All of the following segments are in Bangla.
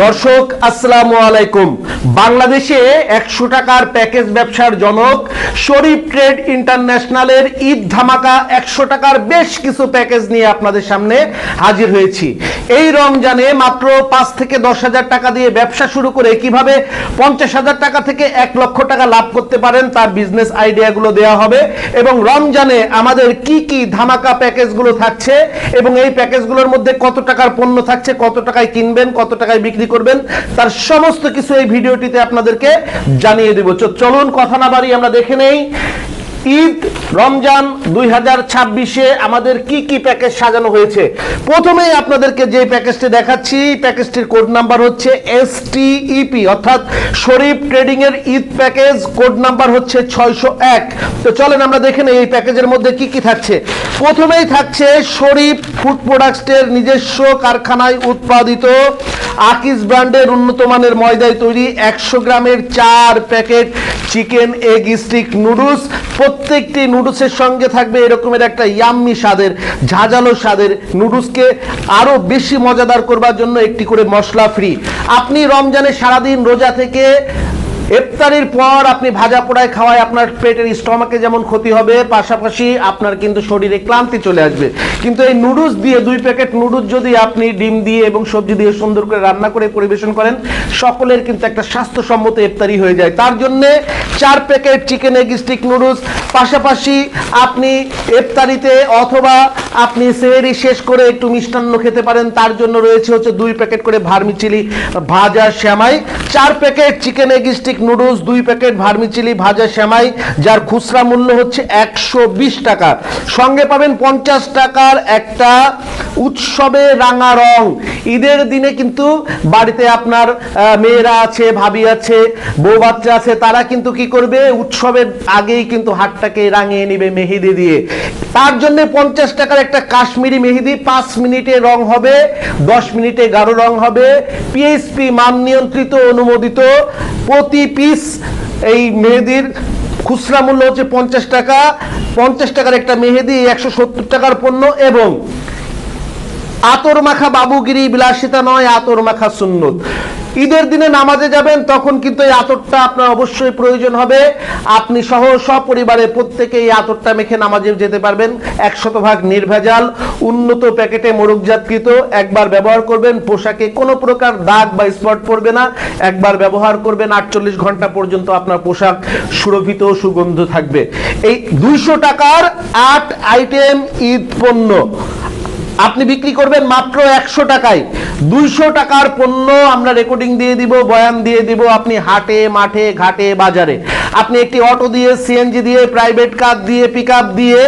দর্শক, আসসালামু আলাইকুম। বাংলাদেশে একশো টাকার প্যাকেজ ব্যবসার জনক শরীফ ট্রেড ইন্টারন্যাশনালের ঈদ ধামাকা একশো টাকার বেশ কিছু প্যাকেজ নিয়ে আপনাদের সামনে হাজির হয়েছি। এই রমজানে মাত্র পাঁচ থেকে দশ হাজার টাকা দিয়ে ব্যবসা শুরু করে কীভাবে পঞ্চাশ হাজার টাকা থেকে এক লক্ষ টাকা লাভ করতে পারেন তার বিজনেস আইডিয়াগুলো দেওয়া হবে এবং রমজানে আমাদের কি কি ধামাকা প্যাকেজগুলো থাকছে এবং এই প্যাকেজগুলোর মধ্যে কত টাকার পণ্য থাকছে, কত টাকায় কিনবেন, কত টাকায় বিক্রি করবেন। তার সমস্ত কিছু এই ভিডিওটিতে আপনাদেরকে জানিয়ে দেব। চলুন, কথা না বাড়ি আমরা দেখে নেই। ঈদ, রমজান দুই হাজার ছাব্বিশে আমাদের কি কি প্যাকেজ সাজানো হয়েছে? প্রথমেই আপনাদেরকে যে প্যাকেজটি দেখাচ্ছি প্যাকেজটির কোড নাম্বার হচ্ছে এস টিইপি অর্থাৎ শরীফ ট্রেডিং এর ঈদ প্যাকেজ। কোড নাম্বার হচ্ছে ছয়শো এক। তো চলেন, আমরা দেখে নেই এই প্যাকেজের মধ্যে কি কি থাকছে। প্রথমেই থাকছে শরীফ ফুড প্রোডাক্টসের নিজস্ব কারখানায় উৎপাদিত আকিস ব্র্যান্ডের উন্নত মানের ময়দায় তৈরি একশো গ্রামের চার packet chicken egg stick noodles. প্রত্যেকটি নুডলসের সঙ্গে থাকবে এরকমের একটা ইয়াম্মি স্বাদের, ঝাঁঝালো স্বাদের নুডলসকে আরও বেশি মজাদার করবার জন্য একটি করে মশলা ফ্রি আপনি রমজানে সারাদিন রোজা থেকে ইফতারির পর আপনি ভাজা পোড়ায় খাওয়ায় আপনার পেটের স্টমাকে যেমন ক্ষতি হবে, পাশাপাশি আপনার কিন্তু শরীরে ক্লান্তি চলে আসবে। কিন্তু এই নুডলস দিয়ে দুই প্যাকেট নুডলস যদি আপনি ডিম দিয়ে এবং সবজি দিয়ে সুন্দর করে রান্না করে পরিবেশন করেন, সকলের কিন্তু একটা স্বাস্থ্যসম্মত ইফতারি হয়ে যায়। তার জন্য চার packet chicken egg stick noodles, পাশাপাশি আপনি ইফতারিতে অথবা আপনি সেহেরি শেষ করে একটু মিষ্টান্ন খেতে পারেন, তার জন্য রয়েছে হচ্ছে দুই প্যাকেট করে ভার্মিচিলি ভাজা শ্যামাই, চার packet chicken egg stick noodles দুই প্যাকেট ভার্মিচিলি ভাজা শ্যামাই যার খুচরা মূল্য হচ্ছে একশো বিশ টাকা। সঙ্গে পাবেন পঞ্চাশ টাকার একটা উৎসবে রাঙা রং। ঈদের দিনে কিন্তু বাড়িতে আপনার মেয়েরা আছে, ভাবি আছে, বউ বাচ্চা আছে, তারা কিন্তু কি করবে? উৎসবের আগেই কিন্তু হাটটাকে রাঙিয়ে নিবে মেহেদি দিয়ে। তার জন্য পঞ্চাশ টাকার একটা কাশ্মীরি মেহেদি পাঁচ মিনিটে রং হবে, দশ মিনিটে গাঢ় রং হবে। পিএইচপি মান নিয়ন্ত্রিত, অনুমোদিত। প্রতি পিস এই মেহেদির খুচরা মূল্য হচ্ছে পঞ্চাশ টাকা। পঞ্চাশ টাকার একটা মেহেদি, একশো সত্তর টাকার পণ্য এবং আতর মাখা বাবুগিরি বিলাসিতা নয়, আতর মাখা সুন্নত। ঈদের দিনে নামাজে যাবেন, তখন কিন্তু এই আতরটা আপনার অবশ্যই প্রয়োজন হবে। আপনি সহ সপরিবারে প্রত্যেকে এই আতরটা মেখে নামাজে যেতে পারবেন। একশত ভাগ নির্ভেজাল, উন্নত প্যাকেটে মোরকজাতকৃত একবার ব্যবহার করবেন, পোশাকে কোনো প্রকার দাগ বা স্পট পড়বে না। একবার ব্যবহার করবেন, আটচল্লিশ ঘণ্টা পর্যন্ত আপনার পোশাক সুরভিত সুগন্ধ থাকবে। এই দুইশো টাকার আট আইটেম ঈদ পণ্য। আপনি বিক্রি করবেন মাত্র একশো টাকায়। দুইশো টাকার পণ্য আমরা রেকর্ডিং দিয়ে দিব, বয়ান দিয়ে দিব আপনি হাটে, মাঠে, ঘাটে, বাজারে। আপনি একটি অটো দিয়ে, সিএনজি দিয়ে, প্রাইভেট কার দিয়ে পিক দিয়ে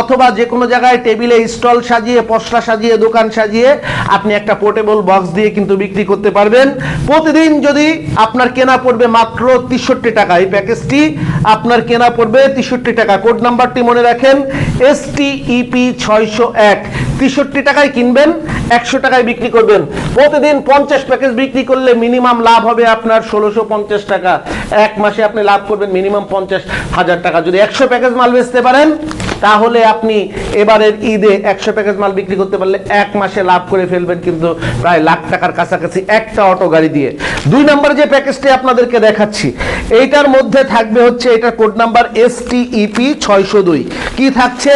অথবা যে কোনো জায়গায় টেবিলে স্টল সাজিয়ে, পশলা সাজিয়ে, দোকান সাজিয়ে আপনি একটা পোর্টেবল বক্স দিয়ে কিন্তু বিক্রি করতে পারবেন। প্রতিদিন যদি আপনার কেনা পড়বে মাত্র তেষট্টি টাকা। এই প্যাকেজটি আপনার কেনা পড়বে তেষট্টি টাকা। কোড নাম্বারটি মনে রাখেন এস টিইপি ছয়শো এক। তেষট্টি টাকায় কিনবেন, একশো টাকায় বিক্রি করবেন। প্রতিদিন পঞ্চাশ প্যাকেজ বিক্রি করলে মিনিমাম লাভ হবে আপনার ষোলোশো পঞ্চাশ টাকা। এক মাসে আপনি লাভ করবেন মিনিমাম পঞ্চাশ হাজার টাকা। যদি একশো প্যাকেজ মাল বেচতে পারেন, তাহলে আপনি এবারের ঈদে একশো প্যাকেজ মাল বিক্রি করতে পারলে এক মাসে লাভ করে ফেলবেন কিন্তু প্রায় লাখ টাকার কাছাকাছি একটা অটো গাড়ি দিয়ে। দুই নম্বর যে প্যাকেজটি আপনাদেরকে দেখাচ্ছি, এইটার মধ্যে থাকবে হচ্ছে এটার কোড নাম্বার এস টিইপি ছয়শো দুই। কি থাকছে?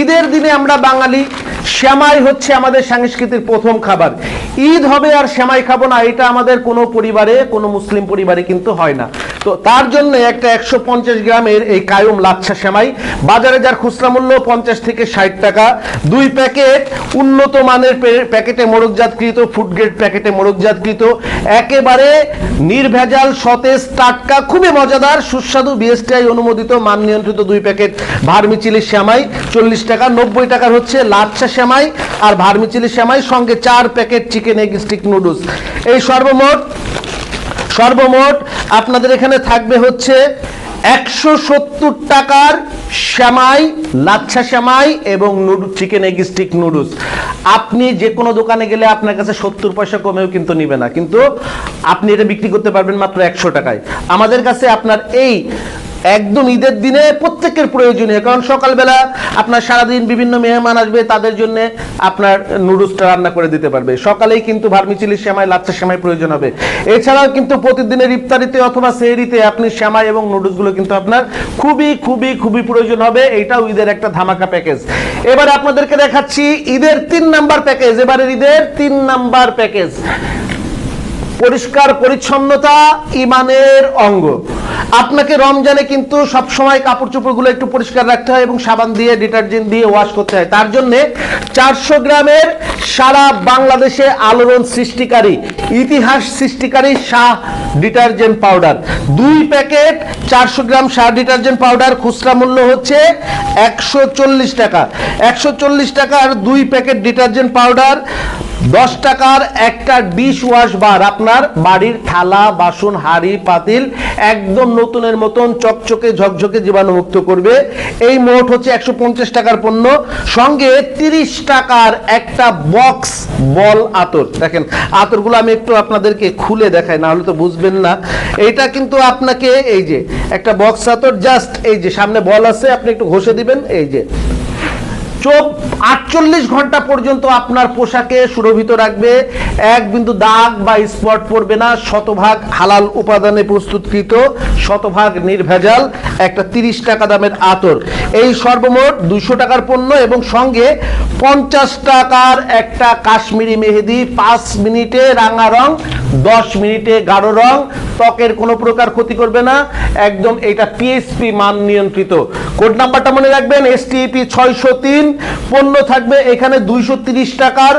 ঈদের দিনে আমরা বাঙালি শ্যামাই হচ্ছে আমাদের সংস্কৃতির প্রথম খাবার। ঈদ হবে আর শ্যামাই খাব না, এটা আমাদের কোনো পরিবারে, কোনো মুসলিম পরিবারে কিন্তু হয় না। তো তার জন্য একটা একশো পঞ্চাশ গ্রামের এই কায়ুম লাচ্ছা শ্যামাই বাজারে যার খুচরা মূল্য পঞ্চাশ থেকে ষাট টাকা, দুই প্যাকেট উন্নত মানের প্যাকেটে মোড়কজাতকৃত ফুড গ্রেড প্যাকেটে মোড়কজাতকৃত একেবারে নির্ভেজাল সতেজ, টাটকা, খুবই মজাদার, সুস্বাদু বিএসটিআই অনুমোদিত, মান নিয়ন্ত্রিত দুই প্যাকেট ভার্মিচিলি শ্যামাই চল্লিশ টাকা, নব্বই টাকার হচ্ছে লাচ্ছা শ্যামাই আর ভার্মিচিলি শ্যামাই সঙ্গে চার packet chicken egg stick noodles. এই সর্বমোট সর্বমোট আপনাদের এখানে থাকবে হচ্ছে একশো সত্তর টাকার শ্যামাই, লাচ্ছা শ্যামাই এবং চিকেন এগ স্টিক নুডলস আপনি যে কোনো দোকানে গেলে আপনার কাছে সত্তর পয়সা কমেও কিন্তু নিবে না। কিন্তু আপনি এটা বিক্রি করতে পারবেন মাত্র একশো টাকায়। আমাদের কাছে আপনার এই একদম ঈদের দিনে প্রত্যেকের প্রয়োজনীয়, কারণ সকালবেলা আপনার সারাদিন বিভিন্ন মেহমান আসবে, তাদের জন্য আপনার নুডলসটা রান্না করে দিতে পারবে। সকালেই কিন্তু ভার্মিচিলি শ্যামাই লাচ্চা শ্যামাই প্রয়োজন হবে। এছাড়াও কিন্তু প্রতিদিনের ইফতারিতে অথবা সেহরিতে আপনি শ্যামাই এবং নুডলসগুলো কিন্তু আপনার খুবই খুবই খুবই প্রয়োজন হবে। এইটাও ঈদের একটা ধামাকা প্যাকেজ। এবারে আপনাদেরকে দেখাচ্ছি ঈদের তিন নাম্বার প্যাকেজ। এবারের ঈদের তিন নাম্বার প্যাকেজ। পরিষ্কার পরিচ্ছন্নতা ইমানের অঙ্গ। আপনাকে রমজানে কিন্তু সব সময় কাপড় চোপড়গুলো একটু পরিষ্কার রাখতে হয় এবং সাবান দিয়ে, ডিটারজেন্ট দিয়ে ওয়াশ করতে হয়। তার জন্য চারশো গ্রামের সারা বাংলাদেশে আলোড়ন সৃষ্টিকারী, ইতিহাস সৃষ্টিকারী শাহ ডিটারজেন্ট পাউডার। দুই প্যাকেট চারশো গ্রাম শাহ ডিটারজেন্ট পাউডার, খুচরা মূল্য হচ্ছে একশো চল্লিশ টাকা। একশো চল্লিশ টাকার দুই প্যাকেট ডিটারজেন্ট পাউডার দশ টাকার একটা ডিশ ওয়াশ বার আপনার বাড়ির থালা, বাসন, হাঁড়ি, পাতিল একদম নতুনের মতন চকচকে, ঝকঝকে জীবাণুমুক্ত করবে। এই মোট হচ্ছে একশো পঞ্চাশ টাকার পণ্য। সঙ্গে তিরিশ টাকার একটা বক্স বল আতর। দেখেন, আতরগুলো আমি একটু আপনাদেরকে খুলে দেখাই না হলে তো বুঝবেন না। এইটা কিন্তু আপনাকে এই যে একটা বক্স আতর, জাস্ট এই যে সামনে বল আছে, আপনি একটু ঘষে দিবেন, এই যে। চোখ আটচল্লিশ ঘণ্টা পর্যন্ত আপনার পোশাকে সুরভিত রাখবে। এক বিন্দু দাগ বা স্পট পড়বে না, শতভাগ হালাল উপাদানে প্রস্তুতকৃত, শতভাগ নির্ভেজাল, একটা তিরিশ টাকা দামের আতর। এই সর্বমোট দুশো টাকার পণ্য এবং সঙ্গে পঞ্চাশ টাকার একটা কাশ্মীরি মেহেদি, পাঁচ মিনিটে রাঙা রং, দশ মিনিটে গাঢ় রং, ত্বকের কোনো প্রকার ক্ষতি করবে না, একদম এটা পিএসপি মান নিয়ন্ত্রিত। কোড নাম্বারটা মনে রাখবেন এসটিপি ছয়শো তিন পণ্য থাকবে এখানে দুইশো টাকার।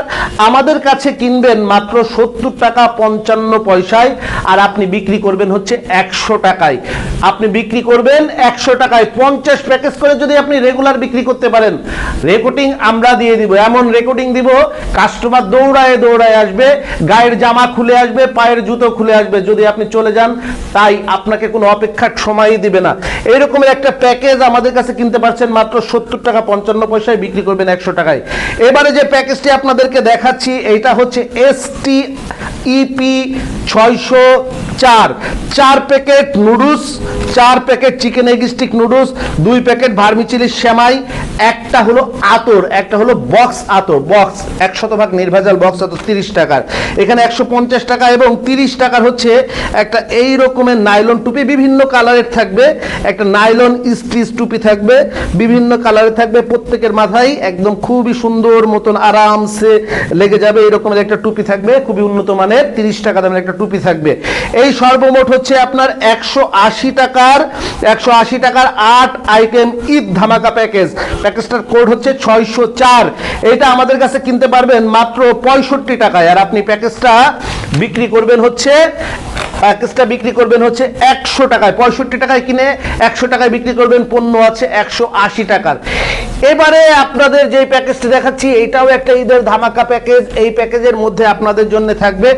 আমাদের কাছে কিনবেন মাত্র সত্তর টাকা পঞ্চান্ন পয়সায়, আর আপনি বিক্রি করবেন হচ্ছে একশো টাকায়। আপনি বিক্রি করবেন একশো টাকায়, পঞ্চাশ প্যাকেজ করে যদি আপনি রেগুলার বিক্রি করতে পারেন। রেকর্ডিং আমরা দিয়ে দিব, এমন রেকর্ডিং দিব, কাস্টমার দৌড়ায় দৌড়ায় আসবে, গায়ের জামা খুলে আসবে, পায়ের জুতো খুলে আসবে। যদি আপনি চলে যান, তাই আপনাকে কোনো অপেক্ষার সময়ই দিবে না। এইরকমের একটা প্যাকেজ আমাদের কাছে কিনতে পারছেন মাত্র সত্তর টাকা পঞ্চান্ন পয়সায় বিক্রি করবেন একশো টাকায়। এবারে যে প্যাকেজটি আপনাদেরকে দেখাচ্ছি, এইটা হচ্ছে এস টি ইপি ছয়শো চার। চার প্যাকেট নুডলস, চার packet chicken egg stick noodles, দুই প্যাকেট ভার্মিচিলি সেমাই, একটা হলো আতর, একটা হলো বক্স আতর। বক্স একশত ভাগ নির্ভেজাল বক্স আতর, তিরিশ টাকার। এখানে একশো পঞ্চাশ টাকা এবং তিরিশ টাকার হচ্ছে একটা এই রকমের নাইলন টুপি। বিভিন্ন কালারের থাকবে, একটা নাইলন স্টিচ টুপি থাকবে, বিভিন্ন কালারের থাকবে, প্রত্যেকের মাথায় একদম খুবই সুন্দর মতন আরামসে লেগে যাবে এরকমের একটা টুপি থাকবে, খুবই উন্নত মানের, তিরিশ টাকা দামের একটা টুপি থাকবে। এই সর্বমোট হচ্ছে আপনার একশো আশি টাকার, একশো আশি টাকার আট আইটেম ঈদ ধামাকা প্যাকেজ। প্যাকেজটার কোড হচ্ছে ছয়শো চার। এটা আমাদের কাছে কিনতে পারবেন মাত্র পঁয়ষট্টি টাকায়। আর আপনি প্যাকেজটা বিক্রি করবেন হচ্ছে, প্যাকেজটা বিক্রি করবেন হচ্ছে একশো টাকায়। পঁয়ষট্টি টাকায় কিনে একশো টাকায় বিক্রি করবেন, পণ্য আছে একশো আশি টাকার। এবারে আপনাদের যে প্যাকেজটি দেখাচ্ছি এটাও একটা ঈদের ধামাকা প্যাকেজ এই প্যাকেজের মধ্যে আপনাদের জন্য থাকবে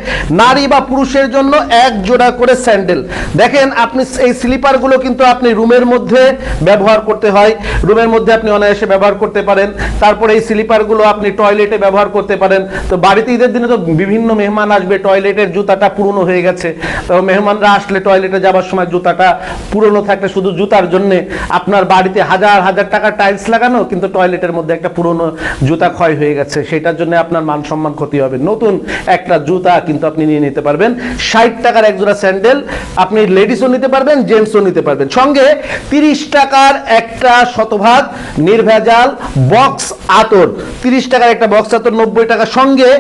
নারী বা পুরুষের জন্য এক জোড়া করে স্যান্ডেল দেখেন, আপনি এই স্লিপারগুলো কিন্তু আপনি রুমের মধ্যে ব্যবহার করতে হয়। রুমের মধ্যে আপনি অনায়াসে ব্যবহার করতে পারেন। তারপরে এই স্লিপারগুলো আপনি টয়লেটে ব্যবহার করতে পারেন। তো বাড়িতে ঈদের দিনে তো বিভিন্ন মেহমান আসবে টয়লেটের জুতাটা পুরনো হয়ে গেছে। তো মেহমানরা আসলে টয়লেটে যাবার সময় জুতাটা পুরনো থাকলে শুধু জুতার জন্য আপনার বাড়িতে হাজার হাজার টাকা টাইলস লাগানো কিন্তু টয়লেটের মধ্যে একটা পুরনো জুতা ক্ষয় হয়ে গেছে, সেটার জন্য আপনার মান সম্মান ক্ষতি হবে। নতুন একটা জুতা কিন্তু আপনি নিয়ে নিতে পারবেন। ষাট টাকার একজোড়া স্যান্ডেল, আপনি লেডিসও নিতে পারবেন, জেন্টসও নিতে পারবেন। সঙ্গে তিরিশ টাকার একটা শতভাগ নির্ভেজাল বক্স আতর। তিরিশ টাকার একটা বক্স আতর, নব্বই টাকা। সঙ্গে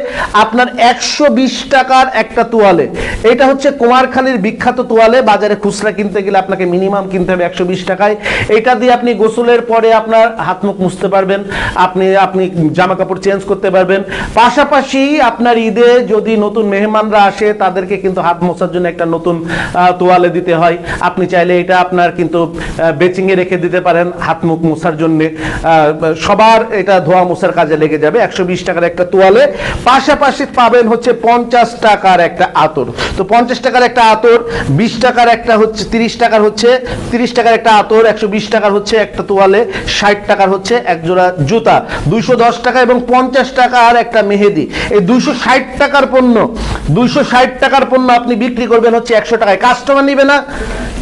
আপনার একশো বিশ টাকার একটা তোয়ালে। এটা হচ্ছে কুমারখালীর বিখ্যাত তোয়ালে, বাজারে খুচরা কিনতে গেলে আপনাকে মিনিমাম কিনতে হবে একশো বিশ টাকায়। এটা দিয়ে আপনি গোসলের পরে আপনার হাত মুখ মুছতে পারবেন, আপনি আপনি জামা কাপড় চেঞ্জ করতে পারবেন। পাশাপাশি আপনার ঈদে যদি নতুন মেহমানরা আসে, তাদেরকে কিন্তু হাত মোছার জন্য একটা নতুন তোয়ালে দিতে হয়। আপনি চাইলে এটা আপনার কিন্তু বেচিংয়ে রেখে দিতে পারেন হাত মুখ মোছার জন্য। সবার এটা ধোয়া মোছার কাজে লেগে যাবে। একশো বিশ টাকার একটা তোয়ালে। পাশাপাশি পাবেন হচ্ছে পঞ্চাশ টাকার একটা আতর। তো পঞ্চাশ টাকার একটা আতর, বিশ টাকার একটা হচ্ছে, তিরিশ টাকার হচ্ছে, তিরিশ টাকার একটা আতর, একশো বিশ টাকার হচ্ছে একটা তোয়ালে, ষাট টাকার হচ্ছে এক জোড়া জুতা। দুইশো দশ টাকা এবং পঞ্চাশ টাকা আর একটা মেহেদি। এই দুইশো ষাট টাকার পণ্য, দুইশো ষাট টাকার পণ্য আপনি বিক্রি করবেন হচ্ছে একশো টাকায়। কাস্টমার নিবে না,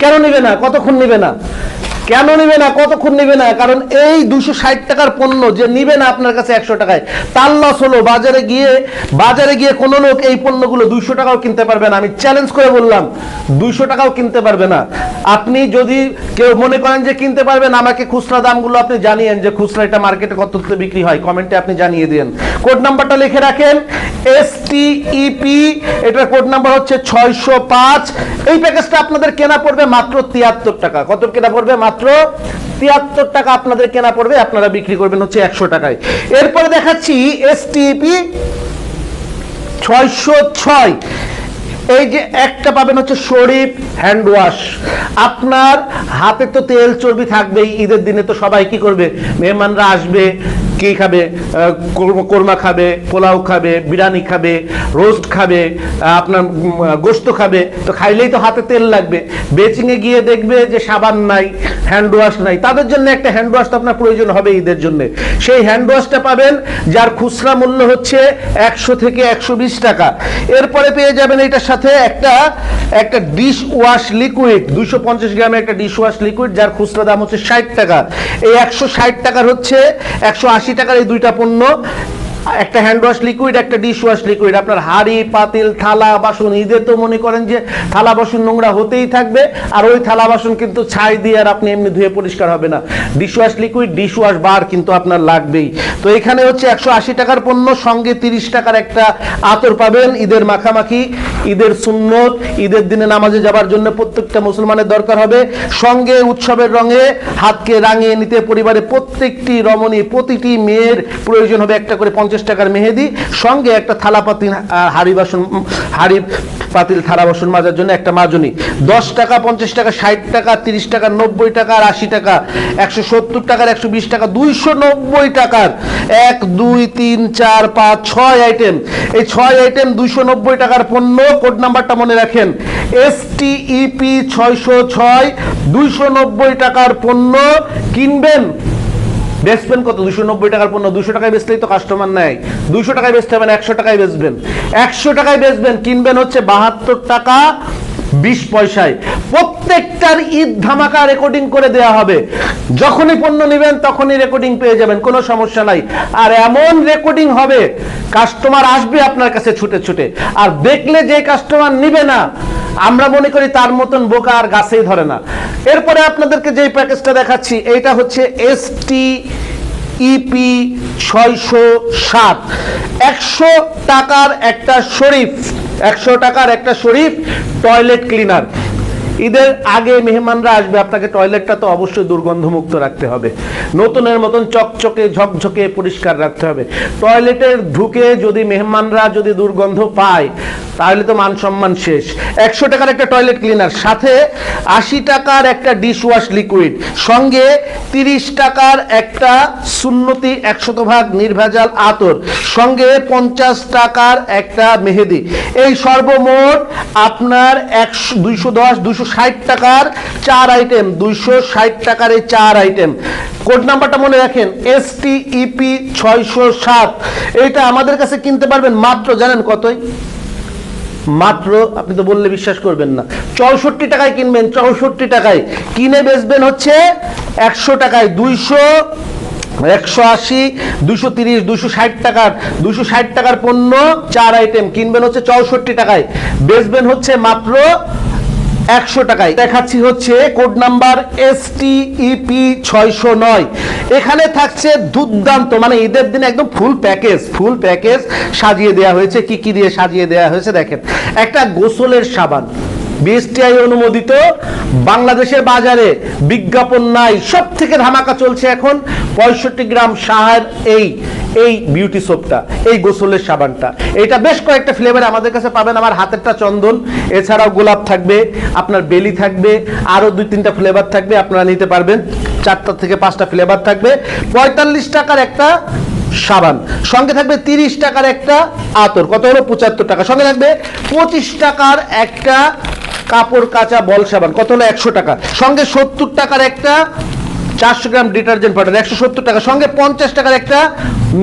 কেন নিবে না? কতক্ষণ নিবে না? কেন নিবে না, কতক্ষণ নিবে না? কারণ এই দুশো ষাট টাকার পণ্য যে নিবে না আপনার কাছে একশো টাকায়, তার লস হলো বাজারে গিয়ে বাজারে গিয়ে কোনো লোক এই পণ্যগুলো দুইশো টাকাও কিনতে পারবে না। আমি চ্যালেঞ্জ করে বললাম, দুইশো টাকাও কিনতে পারবে না। আপনি যদি কেউ মনে করেন যে কিনতে পারবেন, আমাকে খুচরা দামগুলো আপনি জানিয়েন যে খুচরা এটা মার্কেটে কত বিক্রি হয়, কমেন্টে আপনি জানিয়ে দিন কোড নাম্বারটা লিখে রাখেন এস টিইপি এটার কোড নাম্বার হচ্ছে ছয়শো পাঁচ। এই প্যাকেজটা আপনাদের কেনা পড়বে মাত্র তিয়াত্তর টাকা। কত কেনা পড়বে? মাত্র তিয়াত্তর টাকা আপনাদের কেনা পড়বে, আপনারা বিক্রি করবেন হচ্ছে একশো টাকায়। এরপরে দেখাচ্ছি এস টিইপি ছয়শো ছয়। এই যে একটা পাবেন হচ্ছে শরীফ হ্যান্ড ওয়াশ আপনার হাতে তো তেল চর্বি থাকবেই, ঈদের দিনে তো সবাই কি করবে? মেহমানরা আসবে কি খাবে কোরমা খাবে, পোলাও খাবে, বিরিয়ানি খাবে, রোস্ট খাবে আপনার গোস্ত খাবে, তো খাইলেই তো হাতে তেল লাগবে। বেচিংয়ে গিয়ে দেখবে যে সাবান নাই হ্যান্ড ওয়াশ নাই। তাদের জন্য একটা হ্যান্ড ওয়াশ তো আপনার প্রয়োজন হবে ঈদের জন্য। সেই হ্যান্ড ওয়াশটা পাবেন, যার খুচরা মূল্য হচ্ছে একশো থেকে একশো বিশ টাকা। এরপরে পেয়ে যাবেন এটার সাথে একটা একটা ডিশ ওয়াশ লিকুইড দুশো পঞ্চাশ গ্রামের একটা ডিশ ওয়াশ লিকুইড যার খুচরা দাম হচ্ছে ষাট টাকা। এই একশো ষাট টাকার হচ্ছে একশো আশি টাকার এই দুইটা পণ্য একটা হ্যান্ড ওয়াশ লিকুইড একটা ডিশ ওয়াশ লিকুইড আপনার হাড়ি, পাতিল, থালা, বাসন ঈদে তো মনে করেন যে থালা, বাসন, নোংরা হতেই থাকবে, আর ওই থালা, বাসন কিন্তু ছাই দিয়ে আর আপনি এমনি ধুয়ে পরিষ্কার হবে না। Dish wash liquid dish wash bar কিন্তু আপনার লাগবেই। তো এখানে হচ্ছে একশো আশি টাকার পণ্য, সঙ্গে তিরিশ টাকার একটা আতর পাবেন, ঈদের মাখামাখি, ঈদের সুন্নত, ঈদের দিনে নামাজে যাবার জন্য প্রত্যেকটা মুসলমানের দরকার হবে। সঙ্গে উৎসবের রঙে হাতকে রাঙিয়ে নিতে পরিবারে প্রত্যেকটি রমণী, প্রতিটি মেয়ের প্রয়োজন হবে একটা করে পঞ্চাশ টাকার মেহেদি, সঙ্গে একটা থালা পাতিল হাড়ি বাসন হাড়ি পাতিল, থালা বাসন মাজার জন্য একটা মাজনি। দশ টাকা, পঞ্চাশ টাকা, ষাট টাকা, তিরিশ টাকা, নব্বই টাকা, আর আশি টাকা। একশো সত্তর টাকার, একশো বিশ টাকা, দুইশো নব্বই টাকার। এক, দুই, তিন, চার, পাঁচ, ছয় আইটেম এই ছয় আইটেম দুইশো নব্বই টাকার পণ্য কোড নাম্বারটা মনে রাখেন। এস টিইপি ছয়শো ছয়, দুইশো নব্বই টাকার পণ্য কিনবেন। বেচবেন কত? দুশো নব্বই টাকার পণ্য। দুশো টাকায় বেচলেই তো কাস্টমার নেয় দুশো টাকায় বেচতে হবে না, একশো টাকায় বেচবেন। একশো টাকায় বেচবেন, কিনবেন হচ্ছে বাহাত্তর টাকা বিশ পয়সায় প্রত্যেকটার ঈদ ধামাকা রেকর্ডিং করে দেয়া হবে। যখনই পণ্য নেবেন তখনই রেকর্ডিং পেয়ে যাবেন, কোনো সমস্যা নাই। আর এমন রেকর্ডিং হবে কাস্টমার আসবে আপনার কাছে ছুটে ছুটে। আর দেখলে যে কাস্টমার নিবে না, আমরা মনে করি তার মতন বোকা আর গাছেই ধরে না। এরপরে আপনাদেরকে যে প্যাকেজটা দেখাচ্ছি, এইটা হচ্ছে এস টি ইপি ছয়শো সাত একশো টাকার একটা শরীফ। একশো টাকার একটা শরীফ টয়লেট ক্লিনার ঈদের আগে মেহমানরা আসবে, আপনাকে টয়লেটটা তো অবশ্যই দুর্গন্ধমুক্ত রাখতে হবে। নতুনের মতন চকচকে, ঝকঝকে পরিষ্কার রাখতে হবে। টয়লেটের ঢুকে যদি মেহমানরা যদি দুর্গন্ধ পায়, তাহলে তো মান সম্মান শেষ। একশো টাকার একটা টয়লেট ক্লিনার সাথে আশি টাকার একটা ডিশওয়াশ লিকুইড সঙ্গে তিরিশ টাকার একটা সুন্নতি একশত ভাগ নির্ভেজাল আতর, সঙ্গে পঞ্চাশ টাকার একটা মেহেদি। এই সর্বমোট আপনার একশো, দুইশো দশ দুশো ষাট টাকার চার আইটেম দুইশো ষাট টাকার এই চার আইটেম কোড নাম্বারটা মনে রাখেন এস টি ইপি ছয়শো সাত। এইটা আমাদের কাছে কিনতে পারবেন মাত্র, জানেন কতই? মাত্র, আপনি তো বললে বিশ্বাস করবেন না। চৌষট্টি টাকায় কিনবেন, চৌষট্টি টাকায়। কিনে বেচবেন হচ্ছে একশো টাকায়, দুইশো, একশো আশি দুশো তিরিশ দুশো ষাট টাকার দুশো ষাট টাকার পণ্য, চার আইটেম কিনবেন হচ্ছে চৌষট্টি টাকায়। বেচবেন হচ্ছে মাত্র একশো টাকায়। দেখাচ্ছি হচ্ছে code number S T E P নয়। এখানে থাকছে দুর্দান্ত মানে ঈদের দিনে একদম ফুল প্যাকেজ ফুল প্যাকেজ সাজিয়ে দেওয়া হয়েছে। কি কি দিয়ে সাজিয়ে দেওয়া হয়েছে দেখেন। একটা গোসলের সাবান বিএসটিআই অনুমোদিত, বাংলাদেশের বাজারে বিজ্ঞাপন নাই। সব থেকে ধামাকা চলছে এখন পঁয়ষট্টি গ্রাম সাহার এই এই বিউটি সোপটা এই গোসলের সাবানটা। এটা বেশ কয়েকটা ফ্লেভার আমাদের কাছে পাবেন। আমার হাতেরটা চন্দন, এছাড়াও গোলাপ থাকবে, আপনার বেলি থাকবে, আরও দুই তিনটা ফ্লেভার থাকবে, আপনারা নিতে পারবেন। চারটা থেকে পাঁচটা ফ্লেভার থাকবে। পঁয়তাল্লিশ টাকার একটা সাবান, সঙ্গে থাকবে তিরিশ টাকার একটা আতর। কত হলো? পঁচাত্তর টাকা। সঙ্গে থাকবে পঁচিশ টাকার একটা কাপড় কাচা বল সাবান। কত হলো? একশো টাকা। সঙ্গে সত্তর টাকার একটা চারশো গ্রাম ডিটারজেন্ট পাউডার একশো সত্তর টাকা, সঙ্গে পঞ্চাশ টাকার একটা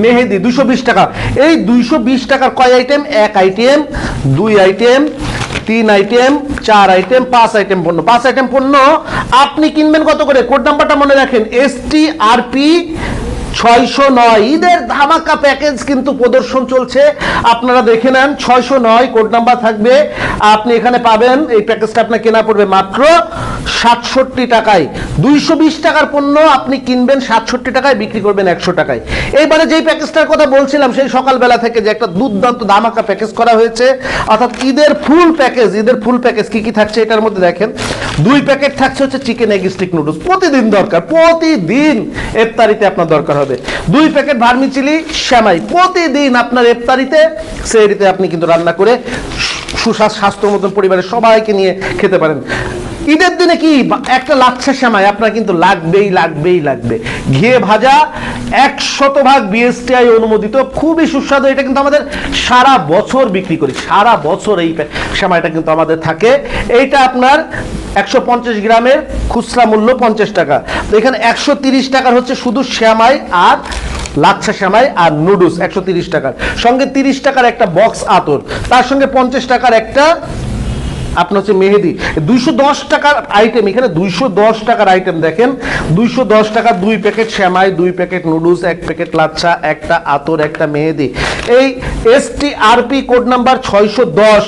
মেহেদি, দুশো বিশ টাকা। এই দুইশো বিশ টাকার কয় আইটেম এক আইটেম দুই আইটেম তিন আইটেম চার আইটেম পাঁচ আইটেম পণ্য। পাঁচ আইটেম পণ্য আপনি কিনবেন কত করে? কোড নাম্বারটা মনে রাখেন এস টি আর পি ছয়শো নয়। ঈদের ধামাকা প্যাকেজ কিন্তু প্রদর্শন চলছে। আপনারা দেখে নেন, ছয়শো নয় কোড নাম্বার থাকবে। আপনি এখানে পাবেন, এই প্যাকেজটা আপনার কেনা পড়বে মাত্র সাতষট্টি টাকায়। দুইশো বিশ টাকার পণ্য আপনি কিনবেন, সাতষট্টি টাকায়, বিক্রি করবেন একশো টাকায়। এইবারে যেই প্যাকেজটার কথা বলছিলাম, সেই সকালবেলা থেকে যে একটা দুর্দান্ত ধামাকা প্যাকেজ করা হয়েছে, অর্থাৎ ঈদের ফুল প্যাকেজ ঈদের ফুল প্যাকেজ কি কি থাকছে এটার মধ্যে দেখেন। দুই প্যাকেট থাকছে হচ্ছে চিকেন এগ স্টিক নুডলস প্রতিদিন দরকার, প্রতিদিন। ইফতারিতে আপনার দরকার হবে। দুই প্যাকেট ভার্মিচিলি শ্যামাই প্রতিদিন আপনার ইফতারিতে সেহরিতে আপনি কিন্তু রান্না করে সুস্বাস্থ্য স্বাস্থ্য মতন পরিবারের সবাইকে নিয়ে খেতে পারেন। ঈদের দিনে কি একটা লাচ্ছা শ্যামাই আপনার কিন্তু লাগবেই লাগবেই, লাগবে। ঘিয়ে ভাজা এক শতভাগ বিএসটিআই অনুমোদিত, খুবই সুস্বাদু। এটা কিন্তু আমাদের সারা বছর বিক্রি করি। সারা বছর এই শ্যামাইটা কিন্তু আমাদের থাকে। এইটা আপনার একশো পঞ্চাশ গ্রামের খুচরা মূল্য পঞ্চাশ টাকা। তো এখানে একশো তিরিশ টাকার হচ্ছে শুধু শ্যামাই আর লাচ্ছা শ্যামাই আর নুডলস, একশো তিরিশ টাকার। সঙ্গে তিরিশ টাকার একটা বক্স আতর। তার সঙ্গে পঞ্চাশ টাকার একটা আপনার হচ্ছে মেহেদি। দুইশো দশ টাকার আইটেম এখানে দুইশো দশ টাকার আইটেম দেখেন। দুইশো দশ টাকা, দুই প্যাকেট শ্যামাই দুই প্যাকেট নুডলস, এক প্যাকেট লাচ্ছা, একটা আতর, একটা মেহেদি। এই S T R P code number ছয়শো দশ।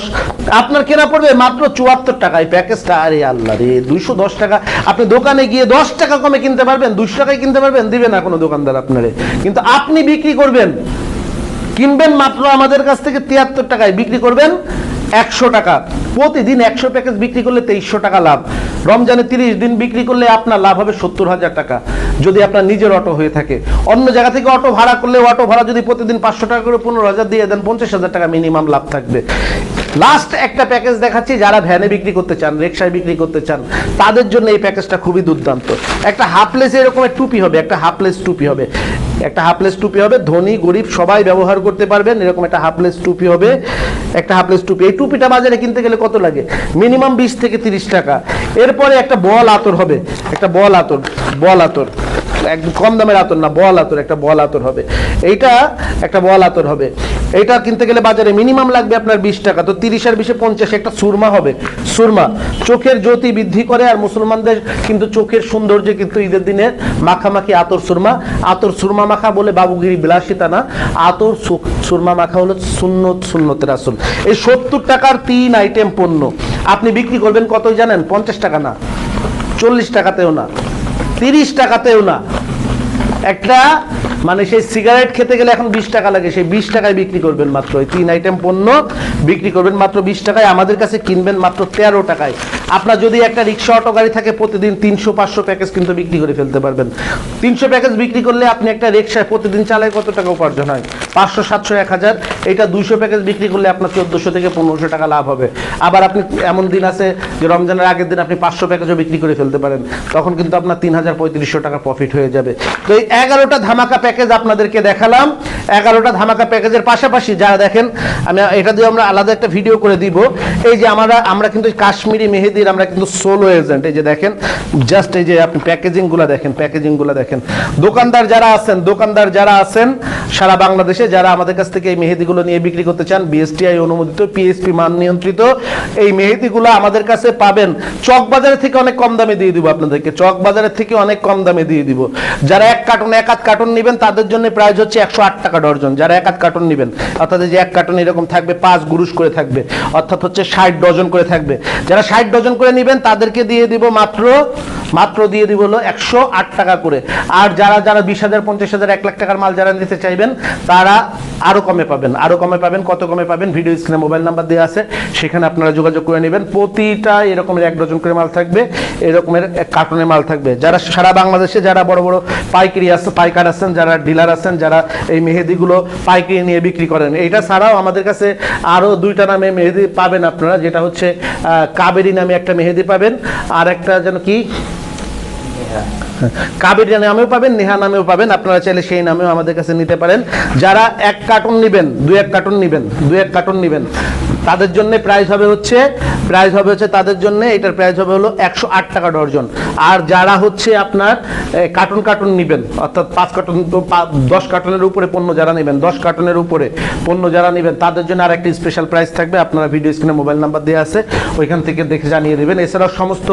আপনার কেনা পড়বে মাত্র চুয়াত্তর টাকা। এই প্যাকেজটা আরে আল্লাহ রে, দুইশো দশ টাকা। আপনি দোকানে গিয়ে দশ টাকা কমে কিনতে পারবেন দুশো টাকায় কিনতে পারবেন দিবে না কোনো দোকানদার আপনারে। কিন্তু আপনি বিক্রি করবেন। কিনবেন মাত্র আমাদের কাছ থেকে তিয়াত্তর টাকায়। বিক্রি করবেন একশো টাকা। প্রতিদিন একশো প্যাকেজ বিক্রি করলে তেইশশো টাকা লাভ। রমজানে তিরিশ দিন বিক্রি করলে আপনার লাভ হবে সত্তর হাজার টাকা। যদি আপনার নিজের অটো হয়ে থাকে। অন্য জায়গা থেকে অটো ভাড়া করলে অটো ভাড়া যদি প্রতিদিন পাঁচশো টাকা করে পনেরো হাজার দিয়ে দেন, পঞ্চাশ হাজার টাকা মিনিমাম লাভ থাকবে। লাস্ট একটা প্যাকেজ দেখাচ্ছি যারা ভ্যানে বিক্রি করতে চান রিক্সায় বিক্রি করতে চান, তাদের জন্য এই প্যাকেজটা খুবই দুর্দান্ত। একটা হাফলেস এরকমের টুপি হবে, একটা হাফলেস টুপি হবে। একটা হাফলেস টুপি হবে, ধনী, গরিব, সবাই ব্যবহার করতে পারবেন, এরকম একটা হাফলেস টুপি হবে। একটা হাফলেস টুপি, এই টুপিটা বাজারে কিনতে গেলে কত লাগে? মিনিমাম বিশ থেকে তিরিশ টাকা। এরপরে একটা বল আতর হবে। একটা বল আতর বল আতর। একদম কম দামের আতর না, বল আতর, একটা বল আতর হবে। এইটা একটা বল আতর হবে। এইটা কিনতে গেলে বাজারে মিনিমাম লাগবে আপনার বিশ টাকা। তো তিরিশ আর বিশে পঞ্চাশ, একটা সুরমা হবে। সুরমা। চোখের জ্যোতি বৃদ্ধি করে আর মুসলমানদের কিন্তু চোখের সৌন্দর্য কিন্তু ঈদের দিনে মাখামাখি আতর সুরমা। আতর সুরমা মাখা বলে বাবুগিরি বিলাসিতা না। আতর সুরমা মাখা হলো সুন্নত সুন্নতের আসল। এই সত্তর টাকার তিন আইটেম পণ্য। আপনি বিক্রি করবেন কতই জানেন? পঞ্চাশ টাকা না। চল্লিশ টাকাতেও না। তিরিশ টাকাতেও না। একটা মানে সেই সিগারেট খেতে গেলে এখন বিশ টাকা লাগে। সেই বিশ টাকায় বিক্রি করবেন মাত্র। এই তিন আইটেম পণ্য বিক্রি করবেন মাত্র বিশ টাকায়। আমাদের কাছে কিনবেন মাত্র তেরো টাকায়। আপনার যদি একটা রিক্সা, অটো, গাড়ি থাকে, প্রতিদিন তিনশো, পাঁচশো প্যাকেজ কিন্তু বিক্রি করে ফেলতে পারবেন। তিনশো প্যাকেজ বিক্রি করলে আপনি একটা রিক্সায় প্রতিদিন চালায় কত টাকা উপার্জন হয়? পাঁচশো, সাতশো, এক হাজার। এটা দুইশো প্যাকেজ বিক্রি করলে আপনার চোদ্দোশো থেকে পনেরোশো টাকা লাভ হবে। আবার আপনি এমন দিন আছে যে রমজানের আগের দিন আপনি পাঁচশো প্যাকেজও বিক্রি করে ফেলতে পারেন। তখন কিন্তু আপনার তিন হাজার পঁয়ত্রিশশো টাকা প্রফিট হয়ে যাবে। তো এই এগারোটা ধামাকা প্যাকেজ আপনাদেরকে দেখালাম। এগারোটা ধামাকা প্যাকেজের পাশাপাশি যারা দেখেন, আমি এটা দিয়ে আমরা আলাদা একটা ভিডিও করে দিব। এই যে আমরা আমরা কিন্তু কাশ্মীরি মেহেদির, আমরা কিন্তু সোলো এজেন্ট এই যে দেখেন জাস্ট এই যে আপনি প্যাকেজিংগুলো দেখেন প্যাকেজিংগুলো দেখেন। দোকানদার যারা আছেন, দোকানদার যারা আছেন, সারা বাংলাদেশে যারা আমাদের কাছ থেকে এই মেহেদিগুলো নিয়ে বিক্রি করতে চান বিএসটিআই অনুমোদিত পিএসপি মান নিয়ন্ত্রিত, এই মেহেদিগুলো আমাদের কাছে পাবেন। চক বাজারের থেকে অনেক কম দামে দিয়ে দিব আপনাদেরকে চক বাজারের থেকে অনেক কম দামে দিয়ে দিব। যারা এক কার্টন, এক আধ কার্টন নেবেন তাদের জন্য প্রাইস হচ্ছে একশো আট টাকা ডর্জন, যারা এক আধ কার্টন নেবেন। অর্থাৎ যে এক কার্টন এরকম থাকবে, পাঁচ গুরুষ করে থাকবে, অর্থাৎ হচ্ছে ষাট ডজন করে থাকবে। যারা ষাট ডজন করে নেবেন, তাদেরকে দিয়ে দিব মাত্র মাত্র দিয়ে দিব হলো একশো আট টাকা করে। আর যারা যারা বিশ হাজার, পঞ্চাশ হাজার, এক লাখ টাকার মাল যারা নিতে চাইবেন, তারা আরও কমে পাবেন। আরও কমে পাবেন, কত কমে পাবেন? ভিডিও স্ক্রিনে মোবাইল নাম্বার দেওয়া আছে, সেখানে আপনারা যোগাযোগ করে নেবেন। প্রতিটা এরকমের এক ডজন করে মাল থাকবে, এরকমের এক কার্টনের মাল থাকবে। যারা সারা বাংলাদেশে, যারা বড় বড় পাইকারি আছে পাইকার আছেন, যারা ডিলার আছেন, যারা এই মেহেদিগুলো পাইকারি নিয়ে বিক্রি করেন, এটা ছাড়াও আমাদের কাছে আরও দুইটা নামে মেহেদি পাবেন আপনারা, যেটা হচ্ছে কাবেরী নামে একটা মেহেদি পাবেন, আর একটা যেন কি? কাবির নামেও পাবেন, নেহা নামেও পাবেন। আপনারা চাইলে সেই নামেও আমাদের কাছে নিতে পারেন। যারা এক কার্টুন নেবেন, দু এক কার্টুন নেবেন, দু এক কার্টুন নেবেন, তাদের জন্য প্রাইস হবে হচ্ছে প্রাইস হবে হচ্ছে তাদের জন্য, এটার প্রাইস হবে হলো একশো আট টাকা ডর্জন আর যারা হচ্ছে আপনার কার্টুন কার্টুন নেবেন, অর্থাৎ পাঁচ কার্টুন দশ কার্টুনের উপরে পণ্য যারা নেবেন, দশ কার্টুনের উপরে পণ্য যারা নেবেন, তাদের জন্য আর একটা স্পেশাল প্রাইস থাকবে। আপনারা ভিডিও স্ক্রিনে মোবাইল নাম্বার দেওয়া আছে, ওইখান থেকে দেখে জানিয়ে দেবেন। এছাড়াও সমস্ত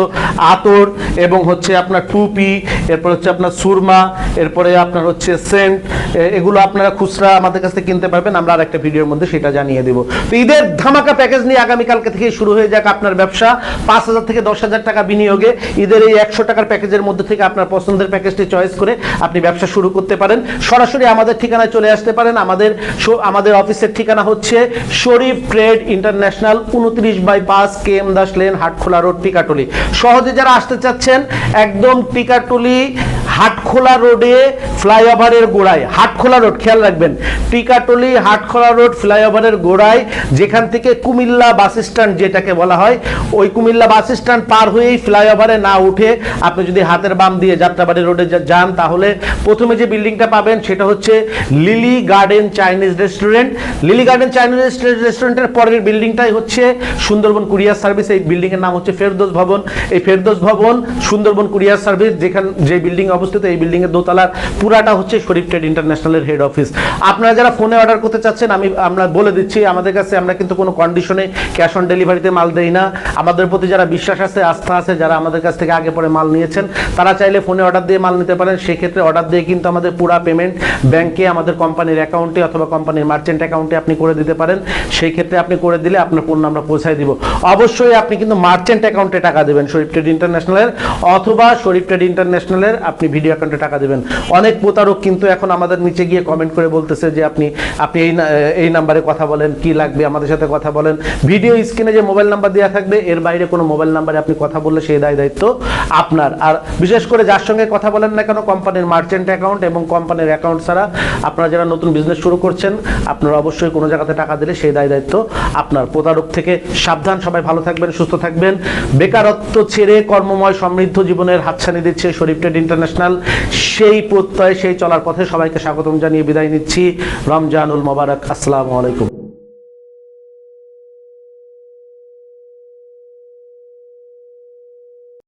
আতর এবং হচ্ছে আপনার টুপি এরপর হচ্ছে আপনার সুরমা, এরপরে আপনার হচ্ছে সেন্ট এগুলো আপনারা খুচরা আমাদের কাছ থেকে কিনতে পারবেন, আমরা আর একটা ভিডিওর মধ্যে সেটা জানিয়ে দেবো। তো ঈদের ধামাকা প্যাকেজ নিয়ে আগামীকালকে থেকে শুরু হয়ে যাক আপনার ব্যবসা। পাঁচ হাজার থেকে দশ হাজার টাকা বিনিয়োগে ঈদের এই একশো টাকার প্যাকেজের মধ্যে থেকে আপনার পছন্দের প্যাকেজটি চয়েস করে আপনি ব্যবসা শুরু করতে পারেন। সরাসরি আমাদের ঠিকানায় চলে আসতে পারেন। আমাদের আমাদের অফিসের ঠিকানা হচ্ছে শরীফ ট্রেড ইন্টারন্যাশনাল উনত্রিশ বাই পাঁচ K M Das lane, Hatkhola road Tikatuli সহজে যারা আসতে চাচ্ছেন, একদম টিকাটুলি হাটখোলা রোডে ফ্লাইওভারের গোড়ায়, হাটখোলা রোড, খেয়াল রাখবেন, টিকাটলি হাটখোলা রোড, ফ্লাইওভারের গোড়ায়, যেখান থেকে কুমিল্লা বাস স্ট্যান্ড যেটাকে বলা হয়, ওই কুমিল্লা বাস স্ট্যান্ড পার হয়েই ফ্লাইওভারে না উঠে আপনি যদি হাতের বাম দিয়ে যাত্রাবাড়ি রোডে যান, তাহলে প্রথমে যে বিল্ডিংটা পাবেন সেটা হচ্ছে Lily Garden Chinese restaurant. Lily Garden Chinese রেস্টুরেন্টের পরের বিল্ডিংটাই হচ্ছে সুন্দরবন কুরিয়ার সার্ভিস, এই বিল্ডিংয়ের নাম হচ্ছে ফেরদোস ভবন। এই ফেরদোস ভবন সুন্দরবন কুরিয়ার সার্ভিস, যেখান যে বিল্ডিং অবস্থিত, এই বিল্ডিং এর দোতলার পুরাটা হচ্ছে শরীফ ট্রেড ইন্টারন্যাশনালের হেড অফিস আপনারা যারা ফোনে অর্ডার করতে চাচ্ছেন, আমি, আমরা বলে দিচ্ছি, আমাদের কাছে আমরা কিন্তু কোনো কন্ডিশনে ক্যাশ অন ডেলিভারিতে মাল দেই না। আমাদের প্রতি যারা বিশ্বাস আছে, আস্থা আছে, যারা আমাদের কাছ থেকে আগে পরে মাল নিয়েছেন, তারা চাইলে ফোনে অর্ডার দিয়ে মাল নিতে পারেন। সেক্ষেত্রে অর্ডার দিয়ে কিন্তু আমাদের পুরা পেমেন্ট ব্যাংকে আমাদের কোম্পানির অ্যাকাউন্টে অথবা কোম্পানির মার্চেন্ট অ্যাকাউন্টে আপনি করে দিতে পারেন। সেই ক্ষেত্রে আপনি করে দিলে আপনার পণ্য আমরা পৌঁছায় দিব। অবশ্যই আপনি কিন্তু মার্চেন্ট অ্যাকাউন্টে টাকা দেবেন শরীফ ট্রেড ইন্টারন্যাশনালের, অথবা শরীফ ট্রেড ইন্টারন্যাশনালের আপনি ভিডিও অ্যাকাউন্টে টাকা দেবেন। অনেক প্রতারক কিন্তু এখন আমাদের নিচে গিয়ে কমেন্ট করে বলতেছে যে আপনি আপনি এই এই নাম্বারে কথা বলেন, কি লাগবে আমাদের সাথে কথা বলেন। ভিডিও স্ক্রিনে যে মোবাইল নাম্বার দেওয়া থাকবে, এর বাইরে কোনো মোবাইল নাম্বারে আপনি কথা বললে সেই দায় দায়িত্ব আপনার। আর বিশেষ করে যার সঙ্গে কথা বলেন না কেন কোম্পানির মার্চেন্ট অ্যাকাউন্ট এবং কোম্পানির অ্যাকাউন্ট ছাড়া আপনারা যারা নতুন বিজনেস শুরু করছেন, আপনারা অবশ্যই কোনো জায়গাতে টাকা দিলে সেই দায় দায়িত্ব আপনার প্রতারক থেকে। সাবধান, সবাই ভালো থাকবেন, সুস্থ থাকবেন। বেকারত্ব ছেড়ে কর্মময় সমৃদ্ধ জীবনের হাতছানি দিচ্ছে শরীফ ট্রেড ইন্টারন্যাশনাল সেই প্রত্যয়, সেই চলার পথে সবাইকে স্বাগতম জানিয়ে বিদায় নিচ্ছি। রমজানুল মোবারক, আসসালামু আলাইকুম।